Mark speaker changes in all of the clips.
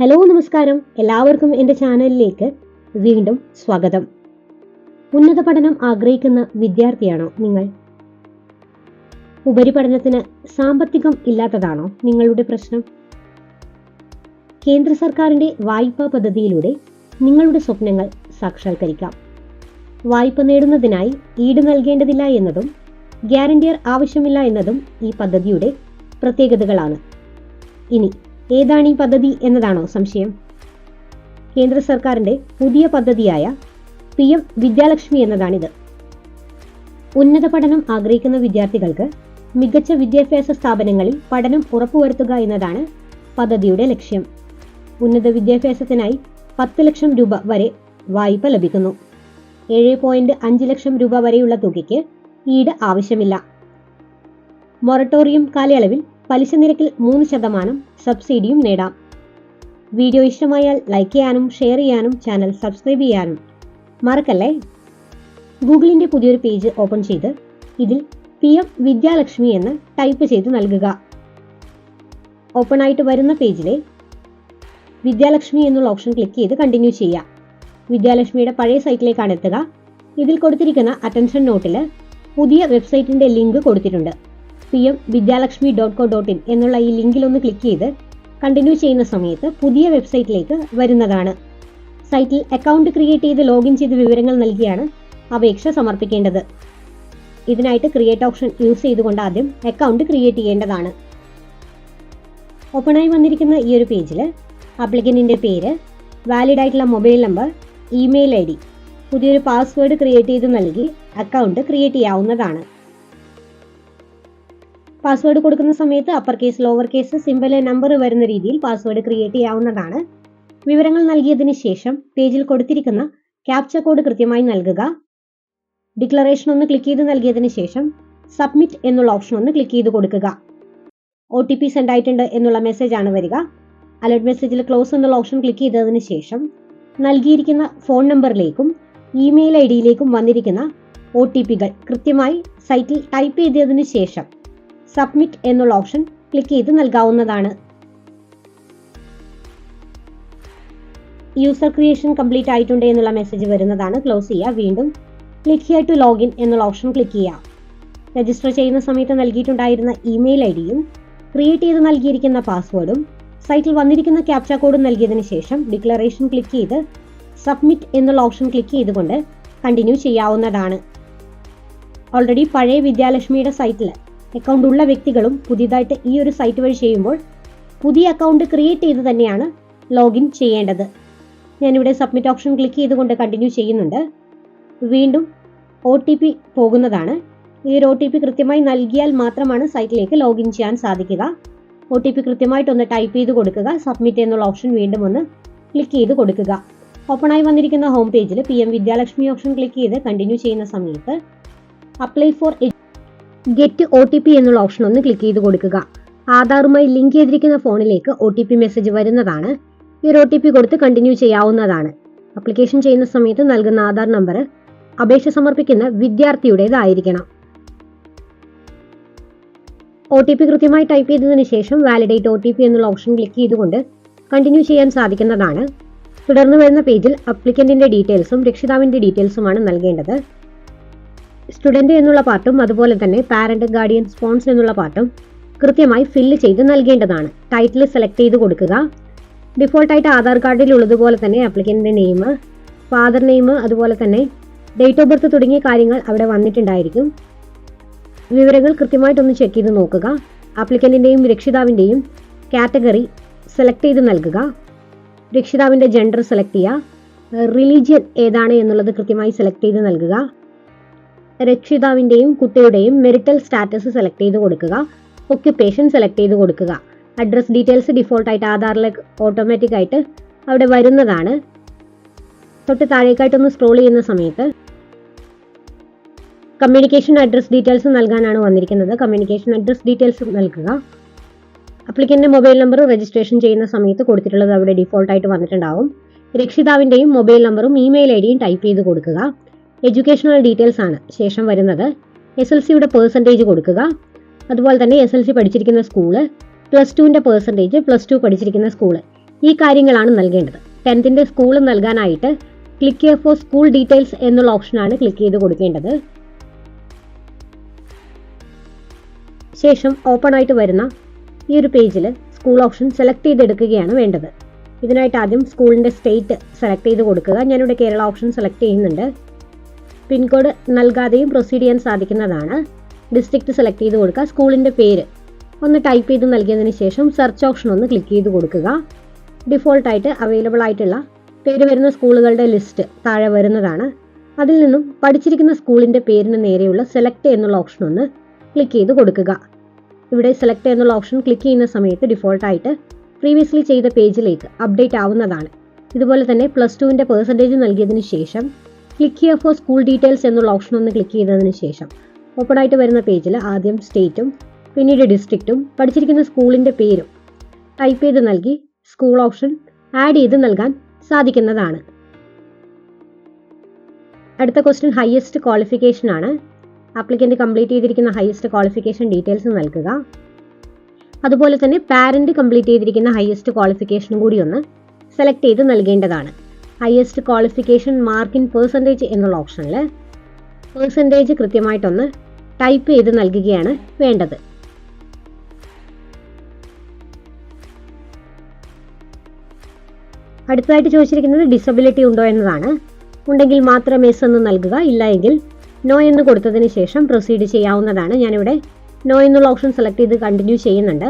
Speaker 1: Hello നമസ്കാരം. എല്ലാവർക്കും എന്റെ ചാനലിലേക്ക് വീണ്ടും സ്വാഗതം. ഉന്നത പഠനം ആഗ്രഹിക്കുന്ന വിദ്യാർത്ഥിയാണോ നിങ്ങൾ? ഉപരിപഠനത്തിന് സാമ്പത്തികം ഇല്ലാത്തതാണോ നിങ്ങളുടെ പ്രശ്നം? കേന്ദ്ര സർക്കാരിന്റെ വായ്പാ പദ്ധതിയിലൂടെ നിങ്ങളുടെ സ്വപ്നങ്ങൾ സാക്ഷാത്കരിക്കാം. വായ്പ നേടുന്നതിനായി ഈട് നൽകേണ്ടതില്ല എന്നതും ഗ്യാരണ്ടിയർ ആവശ്യമില്ല എന്നതും ഈ പദ്ധതിയുടെ പ്രത്യേകതകളാണ്. ഇനി ഏതാണ് ഈ പദ്ധതി എന്നതാണോ സംശയം? കേന്ദ്ര സർക്കാരിന്റെ പുതിയ പദ്ധതിയായ പി എം വിദ്യാലക്ഷ്മി എന്നതാണിത്. ഉന്നത പഠനം ആഗ്രഹിക്കുന്ന വിദ്യാർത്ഥികൾക്ക് മികച്ച വിദ്യാഭ്യാസ സ്ഥാപനങ്ങളിൽ പഠനം ഉറപ്പുവരുത്തുക എന്നതാണ് പദ്ധതിയുടെ ലക്ഷ്യം. ഉന്നത വിദ്യാഭ്യാസത്തിനായി പത്ത് ലക്ഷം രൂപ വരെ വായ്പ ലഭിക്കുന്നു. ഏഴ് പോയിന്റ് അഞ്ച് ലക്ഷം രൂപ വരെയുള്ള തുകയ്ക്ക് ഈട് ആവശ്യമില്ല. മൊറട്ടോറിയം കാലയളവിൽ പലിശ നിരക്കിൽ മൂന്ന് ശതമാനം സബ്സിഡിയും നേടാം. വീഡിയോ ഇഷ്ടമായാൽ ലൈക്ക് ചെയ്യാനും ഷെയർ ചെയ്യാനും ചാനൽ സബ്സ്ക്രൈബ് ചെയ്യാനും മറക്കല്ലേ? ഗൂഗിളിന്റെ പുതിയൊരു പേജ് ഓപ്പൺ ചെയ്ത് ഇതിൽ പി എം വിദ്യാലക്ഷ്മി എന്ന് ടൈപ്പ് ചെയ്ത് നൽകുക. ഓപ്പൺ ആയിട്ട് വരുന്ന പേജിലെ വിദ്യാലക്ഷ്മി എന്നുള്ള ഓപ്ഷൻ ക്ലിക്ക് ചെയ്ത് കണ്ടിന്യൂ ചെയ്യുക. വിദ്യാലക്ഷ്മിയുടെ പഴയ സൈറ്റിലേക്കാണ് എത്തുക. ഇതിൽ കൊടുത്തിരിക്കുന്ന അറ്റൻഷൻ നോട്ടിൽ പുതിയ വെബ്സൈറ്റിന്റെ ലിങ്ക് കൊടുത്തിട്ടുണ്ട്. P M Vidyalakshmi dot co dot in എന്നുള്ള ഈ ലിങ്കിൽ ഒന്ന് ക്ലിക്ക് ചെയ്ത് കണ്ടിന്യൂ ചെയ്യുന്ന സമയത്ത് പുതിയ വെബ്സൈറ്റിലേക്ക് വരുന്നതാണ്. സൈറ്റിൽ അക്കൗണ്ട് ക്രിയേറ്റ് ചെയ്ത് ലോഗിൻ ചെയ്ത് വിവരങ്ങൾ നൽകിയാണ് അപേക്ഷ സമർപ്പിക്കേണ്ടത്. ഇതിനായിട്ട് ക്രിയേറ്റ് ഓപ്ഷൻ യൂസ് ചെയ്തുകൊണ്ട് ആദ്യം അക്കൗണ്ട് ക്രിയേറ്റ് ചെയ്യേണ്ടതാണ്. ഓപ്പണായി വന്നിരിക്കുന്ന ഈ ഒരു പേജിൽ ആപ്ലിക്കന്റിന്റെ പേര് വാലിഡ് ആയിട്ടുള്ള mobile number email I D പുതിയൊരു പാസ്വേഡ് ക്രിയേറ്റ് ചെയ്ത് നൽകി അക്കൗണ്ട് ക്രിയേറ്റ് ചെയ്യാവുന്നതാണ്. പാസ്വേഡ് കൊടുക്കുന്ന സമയത്ത് upper case lower case simple number വരുന്ന രീതിയിൽ പാസ്വേഡ് ക്രിയേറ്റ് ചെയ്യാവുന്നതാണ്. വിവരങ്ങൾ നൽകിയതിന് ശേഷം പേജിൽ കൊടുത്തിരിക്കുന്ന ക്യാപ്ച കോഡ് കൃത്യമായി നൽകുക. ഡിക്ലറേഷൻ ഒന്ന് ക്ലിക്ക് ചെയ്ത് നൽകിയതിന് ശേഷം സബ്മിറ്റ് എന്നുള്ള ഓപ്ഷൻ ഒന്ന് ക്ലിക്ക് ചെയ്ത് കൊടുക്കുക. ഒ ടി പി സെൻഡ് ആയിട്ടുണ്ട് എന്നുള്ള മെസ്സേജ് ആണ് വരിക. അലർട്ട് മെസ്സേജിൽ ക്ലോസ് എന്നുള്ള ഓപ്ഷൻ ക്ലിക്ക് ചെയ്തതിന് ശേഷം നൽകിയിരിക്കുന്ന ഫോൺ നമ്പറിലേക്കും ഇമെയിൽ ഐ ഡിയിലേക്കും വന്നിരിക്കുന്ന ഒ ടി പികൾ കൃത്യമായി സൈറ്റിൽ ടൈപ്പ് ചെയ്തതിനു ശേഷം സബ്മിറ്റ് എന്നുള്ള ഓപ്ഷൻ ക്ലിക്ക് ചെയ്ത് നൽകാവുന്നതാണ്. യൂസർ ക്രിയേഷൻ കംപ്ലീറ്റ് ആയിട്ടുണ്ട് എന്നുള്ള മെസ്സേജ് വരുന്നതാണ്. ക്ലോസ് ചെയ്യുക. വീണ്ടും ക്ലിക്ക് ഹിയർ ടു ലോഗിൻ എന്നുള്ള ഓപ്ഷൻ ക്ലിക്ക് ചെയ്യുക. രജിസ്റ്റർ ചെയ്യുന്ന സമയത്ത് നൽകിയിട്ടുണ്ടായിരുന്ന ഇമെയിൽ ഐ ഡിയും ക്രിയേറ്റ് ചെയ്ത് നൽകിയിരിക്കുന്ന പാസ്വേഡും സൈറ്റിൽ വന്നിരിക്കുന്ന ക്യാപ്ച കോഡും നൽകിയതിനു ശേഷം ഡിക്ലറേഷൻ ക്ലിക്ക് ചെയ്ത് സബ്മിറ്റ് എന്നുള്ള ഓപ്ഷൻ ക്ലിക്ക് ചെയ്തുകൊണ്ട് കണ്ടിന്യൂ ചെയ്യാവുന്നതാണ്. ഓൾറെഡി പഴയ വിദ്യാലക്ഷ്മിയുടെ സൈറ്റിൽ അക്കൗണ്ട് ഉള്ള വ്യക്തികളും പുതിയതായിട്ട് ഈ ഒരു സൈറ്റ് വഴി ചെയ്യുമ്പോൾ പുതിയ അക്കൗണ്ട് ക്രിയേറ്റ് ചെയ്ത് തന്നെയാണ് ലോഗിൻ ചെയ്യേണ്ടത്. ഞാനിവിടെ സബ്മിറ്റ് ഓപ്ഷൻ ക്ലിക്ക് ചെയ്തുകൊണ്ട് കണ്ടിന്യൂ ചെയ്യുന്നുണ്ട്. വീണ്ടും ഒ ടി പി പോകുന്നതാണ്. ഈ ഒരു ഒ ടി പി കൃത്യമായി നൽകിയാൽ മാത്രമാണ് സൈറ്റിലേക്ക് ലോഗിൻ ചെയ്യാൻ സാധിക്കുക. ഒ ടി പി കൃത്യമായിട്ടൊന്ന് ടൈപ്പ് ചെയ്ത് കൊടുക്കുക. സബ്മിറ്റ് എന്നുള്ള ഓപ്ഷൻ വീണ്ടും ഒന്ന് ക്ലിക്ക് ചെയ്ത് കൊടുക്കുക. ഓപ്പണായി വന്നിരിക്കുന്ന ഹോം പേജിൽ P M Vidyalakshmi option click ചെയ്ത് കണ്ടിന്യൂ ചെയ്യുന്ന സമയത്ത് apply for get O T P എന്നുള്ള ഓപ്ഷൻ ഒന്ന് ക്ലിക്ക് ചെയ്ത് കൊടുക്കുക. ആധാറുമായി ലിങ്ക് ചെയ്തിരിക്കുന്ന ഫോണിലേക്ക് ഒ ടി പി മെസ്സേജ് വരുന്നതാണ്. ഈ ഒരു ഒ ടി പി കൊടുത്ത് കണ്ടിന്യൂ ചെയ്യാവുന്നതാണ്. അപ്ലിക്കേഷൻ ചെയ്യുന്ന സമയത്ത് നൽകുന്ന ആധാർ നമ്പർ അപേക്ഷ സമർപ്പിക്കുന്ന വിദ്യാർത്ഥിയുടേതായിരിക്കണം. ഒ ടി പി കൃത്യമായി ടൈപ്പ് ചെയ്തതിനു ശേഷം വാലിഡേറ്റ് ഒ ടി പി എന്നുള്ള ഓപ്ഷൻ ക്ലിക്ക് ചെയ്തുകൊണ്ട് കണ്ടിന്യൂ ചെയ്യാൻ സാധിക്കുന്നതാണ്. തുടർന്ന് വരുന്ന പേജിൽ അപ്ലിക്കന്റിന്റെ ഡീറ്റെയിൽസും രക്ഷിതാവിന്റെ ഡീറ്റെയിൽസുമാണ് നൽകേണ്ടത്. സ്റ്റുഡന്റ് എന്നുള്ള പാർട്ടും അതുപോലെ തന്നെ പാരന്റ് ഗാർഡിയൻ സ്പോൺസർ എന്നുള്ള പാർട്ടും കൃത്യമായി ഫില്ല് ചെയ്ത് നൽകേണ്ടതാണ്. ടൈറ്റിൽ സെലക്ട് ചെയ്ത് കൊടുക്കുക. ഡിഫോൾട്ടായിട്ട് ആധാർ കാർഡിൽ ഉള്ളതുപോലെ തന്നെ അപ്ലിക്കന്റിന്റെ നെയിം ഫാദർ നെയിം അതുപോലെ തന്നെ ഡേറ്റ് ഓഫ് ബർത്ത് തുടങ്ങിയ കാര്യങ്ങൾ അവിടെ വന്നിട്ടുണ്ടായിരിക്കും. വിവരങ്ങൾ കൃത്യമായിട്ടൊന്ന് ചെക്ക് ചെയ്ത് നോക്കുക. അപ്ലിക്കന്റിന്റെയും രക്ഷിതാവിന്റെയും കാറ്റഗറി സെലക്ട് ചെയ്ത് നൽകുക. രക്ഷിതാവിന്റെ ജെൻഡർ സെലക്ട് ചെയ്യുക. റിലീജിയൻ ഏതാണ് എന്നുള്ളത് കൃത്യമായി സെലക്ട് ചെയ്ത് നൽകുക. രക്ഷിതാവിന്റെയും കുട്ടിയുടെയും മെറിറ്റൽ സ്റ്റാറ്റസ് സെലക്ട് ചെയ്ത് കൊടുക്കുക. ഒക്യുപ്പേഷൻ സെലക്ട് ചെയ്ത് കൊടുക്കുക. അഡ്രസ് ഡീറ്റെയിൽസ് ഡിഫോൾട്ടായിട്ട് ആധാറിലേക്ക് ഓട്ടോമാറ്റിക് ആയിട്ട് അവിടെ വരുന്നതാണ്. തൊട്ട് താഴേക്കായിട്ടൊന്ന് സ്ക്രോൾ ചെയ്യുന്ന സമയത്ത് കമ്മ്യൂണിക്കേഷൻ അഡ്രസ് ഡീറ്റെയിൽസ് നൽകാനാണ് വന്നിരിക്കുന്നത്. കമ്മ്യൂണിക്കേഷൻ അഡ്രസ് ഡീറ്റെയിൽസ് നൽകുക. അപ്ലിക്കന്റെ മൊബൈൽ നമ്പർ രജിസ്ട്രേഷൻ ചെയ്യുന്ന സമയത്ത് കൊടുത്തിട്ടുള്ളത് അവിടെ ഡിഫോൾട്ടായിട്ട് വന്നിട്ടുണ്ടാവും. രക്ഷിതാവിന്റെയും മൊബൈൽ നമ്പറും ഇമെയിൽ ഐ ഡിയും ടൈപ്പ് ചെയ്ത് കൊടുക്കുക. എഡ്യൂക്കേഷണൽ ഡീറ്റെയിൽസ് ആണ് ശേഷം വരുന്നത്. എസ് എൽ സിയുടെ പേഴ്സന്റേജ് കൊടുക്കുക. അതുപോലെ തന്നെ എസ് എൽ സി പഠിച്ചിരിക്കുന്ന സ്കൂൾ പ്ലസ് ടുവിന്റെ പേഴ്സന്റേജ് പ്ലസ് ടു പഠിച്ചിരിക്കുന്ന സ്കൂൾ ഈ കാര്യങ്ങളാണ് നൽകേണ്ടത്. ടെൻത്തിന്റെ സ്കൂൾ നൽകാനായിട്ട് ക്ലിക്ക് ചെയ്യുക ഫോർ സ്കൂൾ ഡീറ്റെയിൽസ് എന്നുള്ള ഓപ്ഷനാണ് ക്ലിക്ക് ചെയ്ത് കൊടുക്കേണ്ടത്. ശേഷം ഓപ്പൺ ആയിട്ട് വരുന്ന ഈ ഒരു പേജിൽ സ്കൂൾ ഓപ്ഷൻ സെലക്ട് ചെയ്തെടുക്കുകയാണ് വേണ്ടത്. ഇതിനായിട്ട് ആദ്യം സ്കൂളിന്റെ സ്റ്റേറ്റ് സെലക്ട് ചെയ്ത് കൊടുക്കുക. ഞാനിവിടെ കേരള ഓപ്ഷൻ സെലക്ട് ചെയ്യുന്നുണ്ട്. പിൻകോഡ് നൽകാതെയും പ്രൊസീഡ് ചെയ്യാൻ സാധിക്കുന്നതാണ്. ഡിസ്ട്രിക്റ്റ് സെലക്ട് ചെയ്ത് കൊടുക്കുക. സ്കൂളിന്റെ പേര് ഒന്ന് ടൈപ്പ് ചെയ്ത് നൽകിയതിന് ശേഷം സെർച്ച് ഓപ്ഷൻ ഒന്ന് ക്ലിക്ക് ചെയ്ത് കൊടുക്കുക. ഡിഫോൾട്ടായിട്ട് അവൈലബിൾ ആയിട്ടുള്ള പേര് വരുന്ന സ്കൂളുകളുടെ ലിസ്റ്റ് താഴെ വരുന്നതാണ്. അതിൽ നിന്നും പഠിച്ചിരിക്കുന്ന സ്കൂളിന്റെ പേരിന് നേരെയുള്ള സെലക്ട് എന്നുള്ള ഓപ്ഷൻ ഒന്ന് ക്ലിക്ക് ചെയ്ത് കൊടുക്കുക. ഇവിടെ സെലക്ട് എന്നുള്ള ഓപ്ഷൻ ക്ലിക്ക് ചെയ്യുന്ന സമയത്ത് ഡിഫോൾട്ടായിട്ട് പ്രീവിയസ്ലി ചെയ്ത പേജിലേക്ക് അപ്ഡേറ്റ് ആവുന്നതാണ്. ഇതുപോലെ തന്നെ പ്ലസ് ടുവിന്റെ പെർസെന്റേജ് നൽകിയതിന് ശേഷം click here for school details എന്നുള്ള ഓപ്ഷൻ ഒന്ന് ക്ലിക്ക് ചെയ്തതിന് ശേഷം ഓപ്പൺ ആയിട്ട് വരുന്ന പേജിൽ ആദ്യം സ്റ്റേറ്റും പിന്നീട് ഡിസ്ട്രിക്റ്റും പഠിച്ചിരിക്കുന്ന സ്കൂളിന്റെ പേരും ടൈപ്പ് ചെയ്ത് നൽകി സ്കൂൾ ഓപ്ഷൻ ആഡ് ചെയ്ത് നൽകാൻ സാധിക്കുന്നതാണ്. അടുത്ത ക്വസ്റ്റ്യൻ ഹയസ്റ്റ് ക്വാളിഫിക്കേഷൻ ആണ്. ആപ്ലിക്കന്റ് കംപ്ലീറ്റ് ചെയ്തിരിക്കുന്ന ഹയസ്റ്റ് ക്വാളിഫിക്കേഷൻ ഡീറ്റെയിൽസ് നൽകുക. അതുപോലെ തന്നെ പാരന്റ് കംപ്ലീറ്റ് ചെയ്തിരിക്കുന്ന ഹയസ്റ്റ് ക്വാളിഫിക്കേഷനും കൂടി ഒന്ന് സെലക്ട് ചെയ്ത് നൽകേണ്ടതാണ്. Highest qualification mark in percentage എന്നുള്ള ഓപ്ഷനിൽ പേഴ്സന്റേജ് കൃത്യമായിട്ടൊന്ന് ടൈപ്പ് ചെയ്ത് നൽകുകയാണ് വേണ്ടത്. അടുത്തതായിട്ട് ചോദിച്ചിരിക്കുന്നത് ഡിസബിലിറ്റി ഉണ്ടോ എന്നതാണ്. ഉണ്ടെങ്കിൽ മാത്രം എസ് എന്ന് നൽകുക ഇല്ല എങ്കിൽ നോ എന്ന് കൊടുത്തതിന് ശേഷം പ്രൊസീഡ് ചെയ്യാവുന്നതാണ്. ഞാനിവിടെ നോ എന്നുള്ള ഓപ്ഷൻ സെലക്ട് ചെയ്ത് കണ്ടിന്യൂ ചെയ്യുന്നുണ്ട്.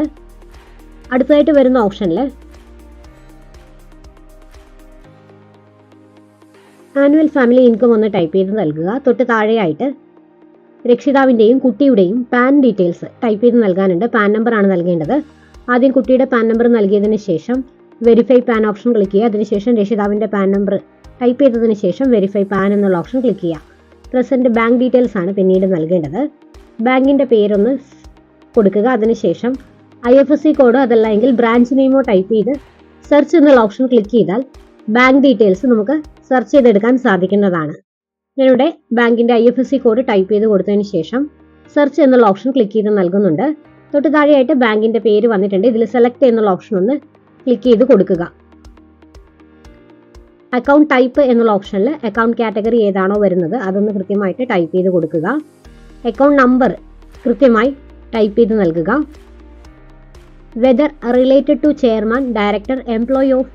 Speaker 1: അടുത്തതായിട്ട് വരുന്ന ഓപ്ഷനിൽ ആനുവൽ ഫാമിലി ഇൻകം ഒന്ന് ടൈപ്പ് ചെയ്ത് നൽകുക. തൊട്ട് താഴെയായിട്ട് രക്ഷിതാവിന്റെയും കുട്ടിയുടെയും പാൻ ഡീറ്റെയിൽസ് ടൈപ്പ് ചെയ്ത് നൽകാനുണ്ട്. പാൻ നമ്പർ ആണ് നൽകേണ്ടത്. ആദ്യം കുട്ടിയുടെ പാൻ നമ്പർ നൽകിയതിന് ശേഷം വെരിഫൈ പാൻ ഓപ്ഷൻ ക്ലിക്ക് ചെയ്യുക. അതിനുശേഷം രക്ഷിതാവിന്റെ പാൻ നമ്പർ ടൈപ്പ് ചെയ്തതിന് ശേഷം വെരിഫൈ പാൻ എന്നുള്ള ഓപ്ഷൻ ക്ലിക്ക് ചെയ്യുക. പ്രസന്റ് ബാങ്ക് ഡീറ്റെയിൽസ് ആണ് പിന്നീട് നൽകേണ്ടത്. ബാങ്കിന്റെ പേരൊന്ന് കൊടുക്കുക. അതിനുശേഷം ഐ എഫ് എസ് സി കോഡോ അതല്ല എങ്കിൽ ബ്രാഞ്ച് നെയിമോ ടൈപ്പ് ചെയ്ത് സെർച്ച് എന്നുള്ള ഓപ്ഷൻ ക്ലിക്ക് ചെയ്താൽ ബാങ്ക് ഡീറ്റെയിൽസ് നമുക്ക് സെർച്ച് ചെയ്തെടുക്കാൻ സാധിക്കുന്നതാണ്. ഞാനിവിടെ ബാങ്കിന്റെ I F S C code type ചെയ്ത് കൊടുത്തതിന് ശേഷം സെർച്ച് എന്നുള്ള ഓപ്ഷൻ ക്ലിക്ക് ചെയ്ത് നൽകുന്നുണ്ട്. തൊട്ട് താഴെയായിട്ട് ബാങ്കിന്റെ പേര് വന്നിട്ടുണ്ട്. ഇതിൽ സെലക്ട് എന്നുള്ള ഓപ്ഷൻ ഒന്ന് ക്ലിക്ക് ചെയ്ത് കൊടുക്കുക. അക്കൗണ്ട് ടൈപ്പ് എന്നുള്ള ഓപ്ഷനിൽ അക്കൗണ്ട് കാറ്റഗറി ഏതാണോ വരുന്നത് അതൊന്ന് കൃത്യമായിട്ട് ടൈപ്പ് ചെയ്ത് കൊടുക്കുക. അക്കൗണ്ട് നമ്പർ കൃത്യമായി ടൈപ്പ് ചെയ്ത് നൽകുക. Whether related to chairman director employee of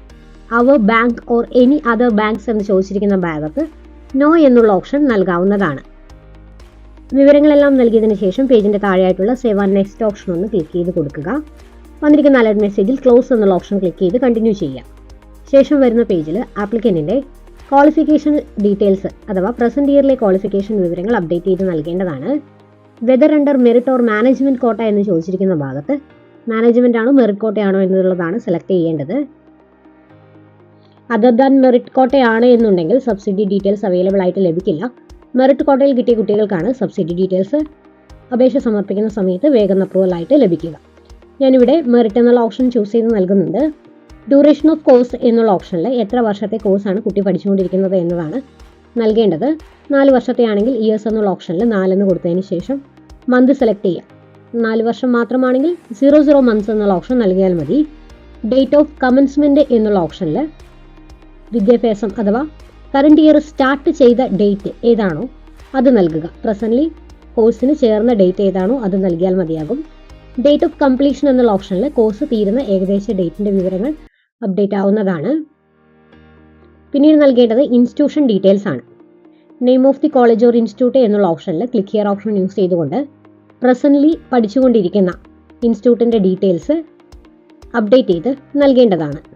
Speaker 1: our bank or any other banks എന്ന് ചോദിച്ചിരിക്കുന്ന ഭാഗത്ത് നോ എന്നുള്ള ഓപ്ഷൻ നൽകാവുന്നതാണ്. വിവരങ്ങളെല്ലാം നൽകിയതിന് ശേഷം പേജിന്റെ താഴെയായിട്ടുള്ള സേവ് ആൻഡ് നെക്സ്റ്റ് ഓപ്ഷൻ ഒന്ന് ക്ലിക്ക് ചെയ്ത് കൊടുക്കുക. വന്നിരിക്കുന്ന അലർട്ട് മെസ്സേജിൽ ക്ലോസ് എന്നുള്ള ഓപ്ഷൻ ക്ലിക്ക് ചെയ്ത് കണ്ടിന്യൂ ചെയ്യാം ശേഷം വരുന്ന പേജിൽ ആപ്ലിക്കന്റിന്റെ ക്വാളിഫിക്കേഷൻ ഡീറ്റെയിൽസ് അഥവാ പ്രസന്റ് ഇയറിലെ ക്വാളിഫിക്കേഷൻ വിവരങ്ങൾ അപ്ഡേറ്റ് ചെയ്ത് നൽകേണ്ടതാണ്. Whether under merit or management quota എന്ന് ചോദിച്ചിരിക്കുന്ന ഭാഗത്ത് മാനേജ്മെന്റ് ആണോ മെറിറ്റ് കോട്ടയാണോ എന്നുള്ളതാണ് സെലക്ട് ചെയ്യേണ്ടത്. അതർ ദാൻ മെറിറ്റ് കോട്ടയാണ് എന്നുണ്ടെങ്കിൽ സബ്സിഡി ഡീറ്റെയിൽസ് അവൈലബിൾ ആയിട്ട് ലഭിക്കില്ല. മെറിറ്റ് കോട്ടയിൽ കിട്ടിയ കുട്ടികൾക്കാണ് സബ്സിഡി ഡീറ്റെയിൽസ് അപേക്ഷ സമർപ്പിക്കുന്ന സമയത്ത് വേഗം അപ്രൂവൽ ആയിട്ട് ലഭിക്കുക. ഞാനിവിടെ മെറിറ്റ് എന്നുള്ള ഓപ്ഷൻ ചൂസ് ചെയ്ത് നൽകുന്നുണ്ട്. ഡ്യൂറേഷൻ ഓഫ് കോഴ്സ് എന്നുള്ള ഓപ്ഷനിൽ എത്ര വർഷത്തെ കോഴ്സാണ് കുട്ടി പഠിച്ചുകൊണ്ടിരിക്കുന്നത് എന്നതാണ് നൽകേണ്ടത്. നാല് വർഷത്തെ ആണെങ്കിൽ ഇയേഴ്സ് എന്നുള്ള ഓപ്ഷനിൽ നാലെന്ന് കൊടുത്തതിന് ശേഷം മന്ത് സെലക്ട് ചെയ്യാം നാല് വർഷം മാത്രമാണെങ്കിൽ സീറോ സീറോ മന്ത്സ് എന്നുള്ള ഓപ്ഷൻ നൽകിയാൽ മതി. ഡേറ്റ് ഓഫ് കമൻസ്മെന്റ് എന്നുള്ള ഓപ്ഷനിൽ വിദ്യാഭ്യാസം അഥവാ കറണ്ട് ഇയർ സ്റ്റാർട്ട് ചെയ്ത ഡേറ്റ് ഏതാണോ അത് നൽകുക. പ്രസന്റ്ലി കോഴ്സിന് ചേർന്ന ഡേറ്റ് ഏതാണോ അത് നൽകിയാൽ മതിയാകും. ഡേറ്റ് ഓഫ് കംപ്ലീഷൻ എന്നുള്ള ഓപ്ഷനിൽ കോഴ്സ് തീരുന്ന ഏകദേശ ഡേറ്റിന്റെ വിവരങ്ങൾ അപ്ഡേറ്റ് ആവുന്നതാണ്. പിന്നീട് നൽകേണ്ടത് ഇൻസ്റ്റിറ്റ്യൂഷൻ ഡീറ്റെയിൽസ് ആണ്. Name of the college or institute എന്നുള്ള ഓപ്ഷനിൽ ക്ലിക്ക് ഹിയർ ഓപ്ഷൻ യൂസ് ചെയ്തുകൊണ്ട് പ്രസന്റ്ലി പഠിച്ചുകൊണ്ടിരിക്കുന്ന ഇൻസ്റ്റിറ്റ്യൂട്ടിന്റെ ഡീറ്റെയിൽസ് അപ്ഡേറ്റ് ചെയ്ത് നൽകേണ്ടതാണ്.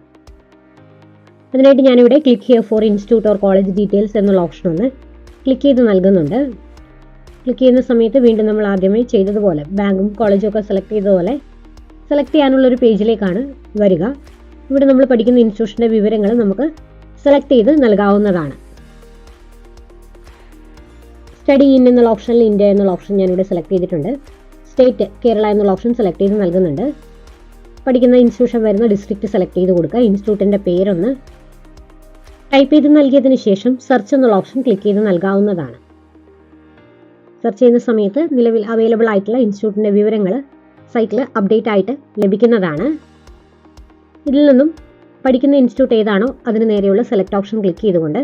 Speaker 1: അതിനായിട്ട് ഞാനിവിടെ click here for institute or college details എന്നുള്ള ഓപ്ഷൻ ഒന്ന് ക്ലിക്ക് ചെയ്ത് നൽകുന്നുണ്ട്. ക്ലിക്ക് ചെയ്യുന്ന സമയത്ത് വീണ്ടും നമ്മൾ ആദ്യമേ ചെയ്തതുപോലെ ബാങ്കും കോളേജും ഒക്കെ സെലക്ട് ചെയ്തതുപോലെ സെലക്ട് ചെയ്യാനുള്ള ഒരു പേജിലേക്കാണ് വരിക. ഇവിടെ നമ്മൾ പഠിക്കുന്ന ഇൻസ്റ്റിറ്റ്യൂഷന്റെ വിവരങ്ങൾ നമുക്ക് സെലക്ട് ചെയ്ത് നൽകാവുന്നതാണ്. സ്റ്റഡി ഇൻ എന്നുള്ള ഓപ്ഷനിൽ ഇന്ത്യ എന്നുള്ള ഓപ്ഷൻ ഞാനിവിടെ സെലക്ട് ചെയ്തിട്ടുണ്ട്. സ്റ്റേറ്റ് കേരള എന്നുള്ള ഓപ്ഷൻ സെലക്ട് ചെയ്ത് നൽകുന്നുണ്ട്. പഠിക്കുന്ന ഇൻസ്റ്റിറ്റ്യൂഷൻ വരുന്ന ഡിസ്ട്രിക്റ്റ് സെലക്ട് ചെയ്ത് കൊടുക്കുക. ഇൻസ്റ്റിറ്റ്യൂട്ടിന്റെ പേരൊന്ന് ടൈപ്പ് ചെയ്ത് നൽകിയതിന് ശേഷം സെർച്ച് എന്നുള്ള ഓപ്ഷൻ ക്ലിക്ക് ചെയ്ത് നൽകാവുന്നതാണ്. സെർച്ച് ചെയ്യുന്ന സമയത്ത് നിലവിൽ അവൈലബിൾ ആയിട്ടുള്ള ഇൻസ്റ്റിറ്റ്യൂട്ടിന്റെ വിവരങ്ങൾ സൈറ്റിൽ അപ്ഡേറ്റ് ആയിട്ട് ലഭിക്കുന്നതാണ്. ഇതിൽ നിന്നും പഠിക്കുന്ന ഇൻസ്റ്റിറ്റ്യൂട്ട് ഏതാണോ അതിന് നേരെയുള്ള സെലക്ട് ഓപ്ഷൻ ക്ലിക്ക് ചെയ്തുകൊണ്ട്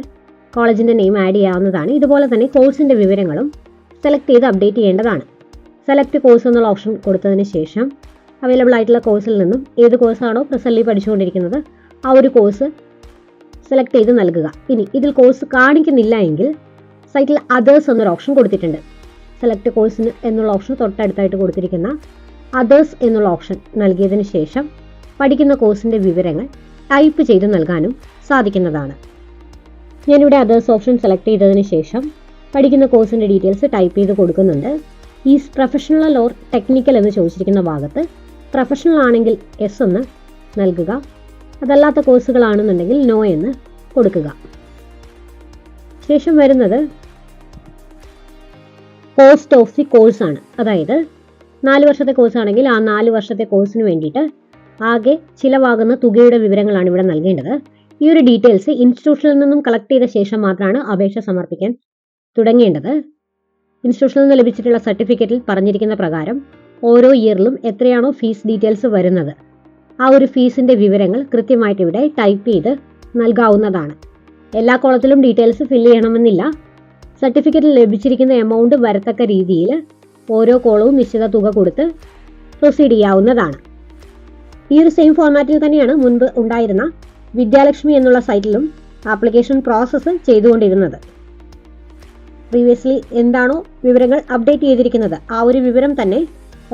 Speaker 1: കോളേജിന്റെ നെയിം ആഡ് ചെയ്യാവുന്നതാണ്. ഇതുപോലെ തന്നെ കോഴ്സിന്റെ വിവരങ്ങളും സെലക്ട് ചെയ്ത് അപ്ഡേറ്റ് ചെയ്യേണ്ടതാണ്. സെലക്ട് കോഴ്സ് എന്നുള്ള ഓപ്ഷൻ കൊടുത്തതിന് ശേഷം അവൈലബിൾ ആയിട്ടുള്ള കോഴ്സിൽ നിന്നും ഏത് കോഴ്സാണോ പ്രസന്റ്ലി പഠിച്ചുകൊണ്ടിരിക്കുന്നത് ആ ഒരു കോഴ്സ് സെലക്ട് ചെയ്ത് നൽകുക. ഇനി ഇതിൽ കോഴ്സ് കാണിക്കുന്നില്ല എങ്കിൽ സൈറ്റിൽ അതേഴ്സ് എന്നൊരു ഓപ്ഷൻ കൊടുത്തിട്ടുണ്ട്. സെലക്ട് കോഴ്സിന് എന്നുള്ള ഓപ്ഷൻ തൊട്ടടുത്തായിട്ട് കൊടുത്തിരിക്കുന്ന അതേഴ്സ് എന്നുള്ള ഓപ്ഷൻ നൽകിയതിന് ശേഷം പഠിക്കുന്ന കോഴ്സിന്റെ വിവരങ്ങൾ ടൈപ്പ് ചെയ്ത് നൽകാനും സാധിക്കുന്നതാണ്. ഞാനിവിടെ അതേഴ്സ് ഓപ്ഷൻ സെലക്ട് ചെയ്തതിന് ശേഷം പഠിക്കുന്ന കോഴ്സിന്റെ ഡീറ്റെയിൽസ് ടൈപ്പ് ചെയ്ത് കൊടുക്കുന്നുണ്ട്. ഈസ് പ്രൊഫഷണൽ ഓർ ടെക്നിക്കൽ എന്ന് ചോദിച്ചിരിക്കുന്ന ഭാഗത്ത് പ്രൊഫഷണൽ ആണെങ്കിൽ എസ് എന്ന് നൽകുക. അതല്ലാത്ത കോഴ്സുകളാണെന്നുണ്ടെങ്കിൽ നോ എന്ന് കൊടുക്കുക. ശേഷം വരുന്നത് കോസ്റ്റ് ഓഫ് ദി കോഴ്സാണ് അതായത് നാല് വർഷത്തെ കോഴ്സാണെങ്കിൽ ആ നാല് വർഷത്തെ കോഴ്സിന് വേണ്ടിയിട്ട് ആകെ ചിലവാകുന്ന തുകയുടെ വിവരങ്ങളാണ് ഇവിടെ നൽകേണ്ടത്. ഈ ഒരു ഡീറ്റെയിൽസ് ഇൻസ്റ്റിറ്റ്യൂഷനിൽ നിന്നും കളക്ട് ചെയ്ത ശേഷം മാത്രമാണ് അപേക്ഷ സമർപ്പിക്കാൻ തുടങ്ങേണ്ടത്. ഇൻസ്റ്റിറ്റ്യൂഷനിൽ നിന്ന് ലഭിച്ചിട്ടുള്ള സർട്ടിഫിക്കറ്റിൽ പറഞ്ഞിരിക്കുന്ന പ്രകാരം ഓരോ ഇയറിലും എത്രയാണോ ഫീസ് ഡീറ്റെയിൽസ് വരുന്നത്. ആ ഒരു ഫീസിന്റെ വിവരങ്ങൾ കൃത്യമായിട്ട് ഇവിടെ ടൈപ്പ് ചെയ്ത് നൽകാവുന്നതാണ്. എല്ലാ കോളത്തിലും ഡീറ്റെയിൽസ് ഫില്ല് ചെയ്യണമെന്നില്ല. സർട്ടിഫിക്കറ്റ് ലഭിച്ചിരിക്കുന്ന എമൗണ്ട് വരത്തക്ക രീതിയിൽ ഓരോ കോളവും നിശ്ചിത തുക കൊടുത്ത് പ്രൊസീഡ് ചെയ്യാവുന്നതാണ്. ഈ ഒരു സെയിം ഫോർമാറ്റിൽ തന്നെയാണ് മുൻപ് ഉണ്ടായിരുന്ന വിദ്യാലക്ഷ്മി എന്നുള്ള സൈറ്റിലും ആപ്ലിക്കേഷൻ പ്രോസസ്സ് ചെയ്തുകൊണ്ടിരുന്നത്. പ്രീവിയസ്ലി എന്താണോ വിവരങ്ങൾ അപ്ഡേറ്റ് ചെയ്തിരിക്കുന്നത് ആ ഒരു വിവരം തന്നെ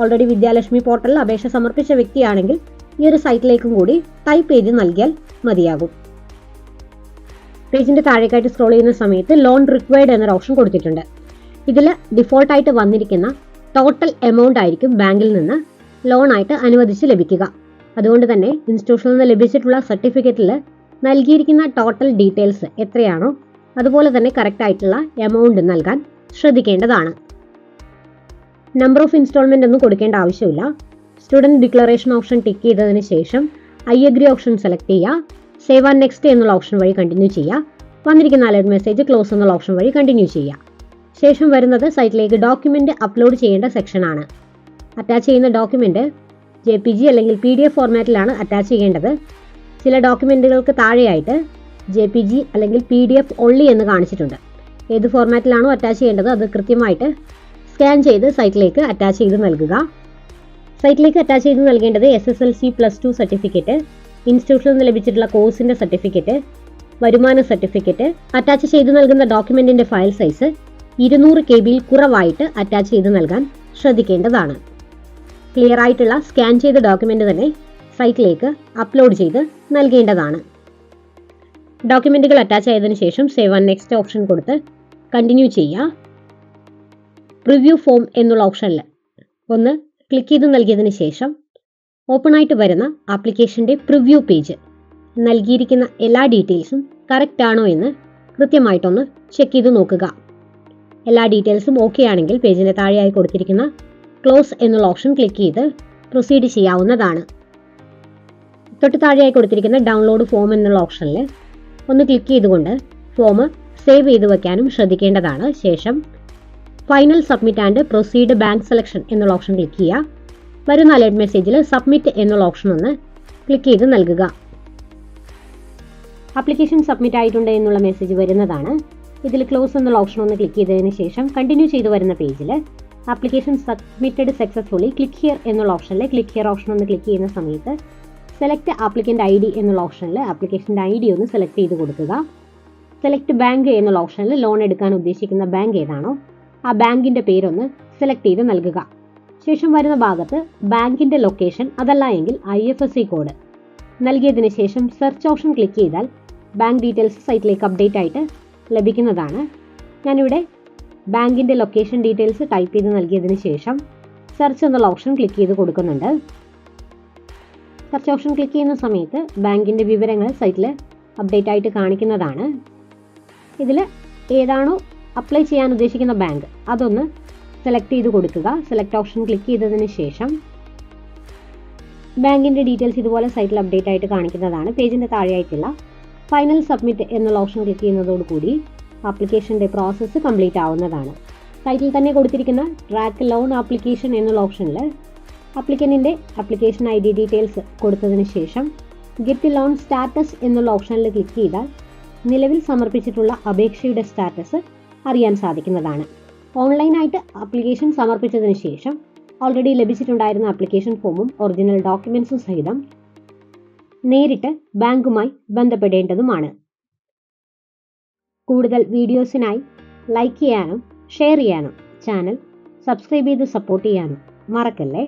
Speaker 1: ഓൾറെഡി വിദ്യാലക്ഷ്മി പോർട്ടലിൽ അപേക്ഷ സമർപ്പിച്ച വ്യക്തിയാണെങ്കിൽ ഈ ഒരു സൈറ്റിലേക്കും കൂടി ടൈപ്പ് ചെയ്ത് നൽകിയാൽ മതിയാകും. പേജിന്റെ താഴേക്കായിട്ട് സ്ക്രോൾ ചെയ്യുന്ന സമയത്ത് ലോൺ റിക്വയർഡ് എന്നൊരു ഓപ്ഷൻ കൊടുത്തിട്ടുണ്ട്. ഇതിൽ ഡിഫോൾട്ടായിട്ട് വന്നിരിക്കുന്ന ടോട്ടൽ എമൗണ്ട് ആയിരിക്കും ബാങ്കിൽ നിന്ന് ലോൺ ആയിട്ട് അനുവദിച്ച് ലഭിക്കുക. അതുകൊണ്ട് തന്നെ ഇൻസ്റ്റിറ്റ്യൂഷനിൽ നിന്ന് ലഭിച്ചിട്ടുള്ള സർട്ടിഫിക്കറ്റിൽ നൽകിയിരിക്കുന്ന ടോട്ടൽ ഡീറ്റെയിൽസ് എത്രയാണോ അതുപോലെ തന്നെ കറക്റ്റ് ആയിട്ടുള്ള എമൗണ്ട് നൽകാൻ ശ്രദ്ധിക്കേണ്ടതാണ്. നമ്പർ ഓഫ് ഇൻസ്റ്റാൾമെന്റ് ഒന്നും കൊടുക്കേണ്ട ആവശ്യമില്ല. സ്റ്റുഡന്റ് ഡിക്ലറേഷൻ ഓപ്ഷൻ ടിക്ക് ചെയ്തതിന് ശേഷം ഐ അഗ്രി ഓപ്ഷൻ സെലക്ട് ചെയ്യുക. സേവ് ആൻഡ് നെക്സ്റ്റ് എന്നുള്ള ഓപ്ഷൻ വഴി കണ്ടിന്യൂ ചെയ്യുക. വന്നിരിക്കുന്ന അലേർട്ട് മെസ്സേജ് ക്ലോസ് എന്നുള്ള ഓപ്ഷൻ വഴി കണ്ടിന്യൂ ചെയ്യുക. ശേഷം വരുന്നത് സൈറ്റിലേക്ക് ഡോക്യുമെന്റ് അപ്ലോഡ് ചെയ്യേണ്ട സെക്ഷനാണ് അറ്റാച്ച് ചെയ്യുന്ന ഡോക്യുമെന്റ് ജെ പി ജി അല്ലെങ്കിൽ പി ഡി എഫ് ഫോർമാറ്റിലാണ് അറ്റാച്ച് ചെയ്യേണ്ടത്. ചില ഡോക്യുമെന്റുകൾക്ക് താഴെയായിട്ട് ജെ പി ജി അല്ലെങ്കിൽ പി ഡി എഫ് ഒള്ളി എന്ന് കാണിച്ചിട്ടുണ്ട്. ഏത് ഫോർമാറ്റിലാണോ അറ്റാച്ച് ചെയ്യേണ്ടത് അത് കൃത്യമായിട്ട് സ്കാൻ ചെയ്ത് സൈറ്റിലേക്ക് അറ്റാച്ച് ചെയ്ത് നൽകുക. സൈറ്റിലേക്ക് അറ്റാച്ച് ചെയ്ത് നൽകേണ്ടത് S S L C plus two certificate ഇൻസ്റ്റിറ്റ്യൂഷനിൽ നിന്ന് ലഭിച്ചിട്ടുള്ള കോഴ്സിന്റെ സർട്ടിഫിക്കറ്റ് വരുമാന സർട്ടിഫിക്കറ്റ് അറ്റാച്ച് ചെയ്ത് നൽകുന്ന ഡോക്യുമെന്റിന്റെ ഫയൽ സൈസ് ഇരുന്നൂറ് കെ ബിയിൽ കുറവായിട്ട് അറ്റാച്ച് ചെയ്ത് നൽകാൻ ശ്രദ്ധിക്കേണ്ടതാണ്. ക്ലിയർ ആയിട്ടുള്ള സ്കാൻ ചെയ്ത ഡോക്യുമെന്റ് തന്നെ സൈറ്റിലേക്ക് അപ്ലോഡ് ചെയ്ത് നൽകേണ്ടതാണ്. ഡോക്യുമെന്റുകൾ അറ്റാച്ച് ആയതിനു ശേഷം സേവ് ആൻഡ് നെക്സ്റ്റ് ഓപ്ഷൻ കൊടുത്ത് കണ്ടിന്യൂ ചെയ്യുക. റിവ്യൂ ഫോം എന്നുള്ള ഓപ്ഷനിൽ ഒന്ന് ക്ലിക്ക് ചെയ്ത് നൽകിയതിന് ശേഷം ഓപ്പൺ ആയിട്ട് വരുന്ന ആപ്ലിക്കേഷന്റെ പ്രിവ്യൂ പേജ് നൽകിയിരിക്കുന്ന എല്ലാ ഡീറ്റെയിൽസും കറക്റ്റ് ആണോ എന്ന് കൃത്യമായിട്ടൊന്ന് ചെക്ക് ചെയ്ത് നോക്കുക. എല്ലാ ഡീറ്റെയിൽസും ഓക്കെ ആണെങ്കിൽ പേജിന്റെ താഴെയായി കൊടുത്തിരിക്കുന്ന ക്ലോസ് എന്നുള്ള ഓപ്ഷൻ ക്ലിക്ക് ചെയ്ത് പ്രൊസീഡ് ചെയ്യാവുന്നതാണ്. തൊട്ട് താഴെയായി കൊടുത്തിരിക്കുന്ന ഡൗൺലോഡ് ഫോം എന്നുള്ള ഓപ്ഷനിൽ ഒന്ന് ക്ലിക്ക് ചെയ്തുകൊണ്ട് ഫോം സേവ് ചെയ്ത് വെക്കാനും ശ്രദ്ധിക്കേണ്ടതാണ്. ശേഷം final submit and proceed bank selection എന്നുള്ള ഓപ്ഷൻ ക്ലിക്ക് ചെയ്യുക. വരുന്ന അലേർട്ട് മെസ്സേജിൽ സബ്മിറ്റ് എന്നുള്ള ഓപ്ഷൻ ഒന്ന് ക്ലിക്ക് ചെയ്ത് നൽകുക. അപ്ലിക്കേഷൻ സബ്മിറ്റ് ആയിട്ടുണ്ട് എന്നുള്ള മെസ്സേജ് വരുന്നതാണ്. ഇതിൽ ക്ലോസ് എന്നുള്ള ഓപ്ഷൻ ഒന്ന് ക്ലിക്ക് ചെയ്തതിന് ശേഷം കണ്ടിന്യൂ ചെയ്തു വരുന്ന പേജിൽ application submitted successfully click here എന്നുള്ള ഓപ്ഷനിൽ ക്ലിക്ക് ഹിയർ ഓപ്ഷൻ ഒന്ന് ക്ലിക്ക് ചെയ്യുന്ന സമയത്ത് സെലക്ട് ആപ്ലിക്കന്റ് ഐ ഡി എന്നുള്ള ഓപ്ഷനിൽ ആപ്ലിക്കേഷന്റെ ഐ ഡി ഒന്ന് സെലക്ട് ചെയ്ത് കൊടുക്കുക. സെലക്ട് ബാങ്ക് എന്നുള്ള ഓപ്ഷനിൽ ലോൺ എടുക്കാൻ ഉദ്ദേശിക്കുന്ന ബാങ്ക് ഏതാണോ ആ ബാങ്കിന്റെ പേരൊന്ന് സെലക്ട് ചെയ്ത് നൽകുക. ശേഷം വരുന്ന ഭാഗത്ത് ബാങ്കിന്റെ ലൊക്കേഷൻ അതല്ല എങ്കിൽ I F S C code നൽകിയതിന് ശേഷം സെർച്ച് ഓപ്ഷൻ ക്ലിക്ക് ചെയ്താൽ ബാങ്ക് ഡീറ്റെയിൽസ് സൈറ്റിലേക്ക് അപ്ഡേറ്റ് ആയിട്ട് ലഭിക്കുന്നതാണ്. ഞാനിവിടെ ബാങ്കിന്റെ ലൊക്കേഷൻ ഡീറ്റെയിൽസ് ടൈപ്പ് ചെയ്ത് നൽകിയതിന് ശേഷം സെർച്ച് എന്നുള്ള ഓപ്ഷൻ ക്ലിക്ക് ചെയ്ത് കൊടുക്കുന്നുണ്ട്. സെർച്ച് ഓപ്ഷൻ ക്ലിക്ക് ചെയ്യുന്ന സമയത്ത് ബാങ്കിന്റെ വിവരങ്ങൾ സൈറ്റിൽ അപ്ഡേറ്റ് ആയിട്ട് കാണിക്കുന്നതാണ്. ഇതിൽ ഏതാണോ അപ്ലൈ ചെയ്യാൻ ഉദ്ദേശിക്കുന്ന ബാങ്ക് അതൊന്ന് സെലക്ട് ചെയ്ത് കൊടുക്കുക. സെലക്ട് ഓപ്ഷൻ ക്ലിക്ക് ചെയ്തതിന് ശേഷം ബാങ്കിന്റെ ഡീറ്റെയിൽസ് ഇതുപോലെ സൈറ്റിൽ അപ്ഡേറ്റ് ആയിട്ട് കാണിക്കുന്നതാണ്. പേജിന്റെ താഴെയായിട്ടുള്ള ഫൈനൽ സബ്മിറ്റ് എന്നുള്ള ഓപ്ഷൻ ക്ലിക്ക് ചെയ്യുന്നതോടുകൂടി ആപ്ലിക്കേഷന്റെ പ്രോസസ്സ് കംപ്ലീറ്റ് ആവുന്നതാണ്. സൈറ്റിൽ തന്നെ കൊടുത്തിരിക്കുന്ന ട്രാക്ക് ലോൺ ആപ്ലിക്കേഷൻ എന്നുള്ള ഓപ്ഷനിൽ ആപ്ലിക്കന്റിന്റെ ആപ്ലിക്കേഷൻ ഐ ഡി ഡീറ്റെയിൽസ് കൊടുത്തതിന് ശേഷം ഗെറ്റ് ലോൺ സ്റ്റാറ്റസ് എന്നുള്ള ഓപ്ഷനിൽ ക്ലിക്ക് ചെയ്താൽ നിലവിൽ സമർപ്പിച്ചിട്ടുള്ള അപേക്ഷയുടെ സ്റ്റാറ്റസ് അറിയാൻ സാധിക്കുന്നതാണ്. ഓൺലൈനായിട്ട് ആപ്ലിക്കേഷൻ സമർപ്പിച്ചതിന് ശേഷം ഓൾറെഡി ലഭിച്ചിട്ടുണ്ടായിരുന്ന ആപ്ലിക്കേഷൻ ഫോമും ഒറിജിനൽ ഡോക്യുമെൻസും സഹിതം നേരിട്ട് ബാങ്കുമായി ബന്ധപ്പെടേണ്ടതുമാണ്. കൂടുതൽ വീഡിയോസിനായി ലൈക്ക് ചെയ്യാനും ഷെയർ ചെയ്യാനും ചാനൽ സബ്സ്ക്രൈബ് ചെയ്ത് സപ്പോർട്ട് ചെയ്യാനും മറക്കല്ലേ?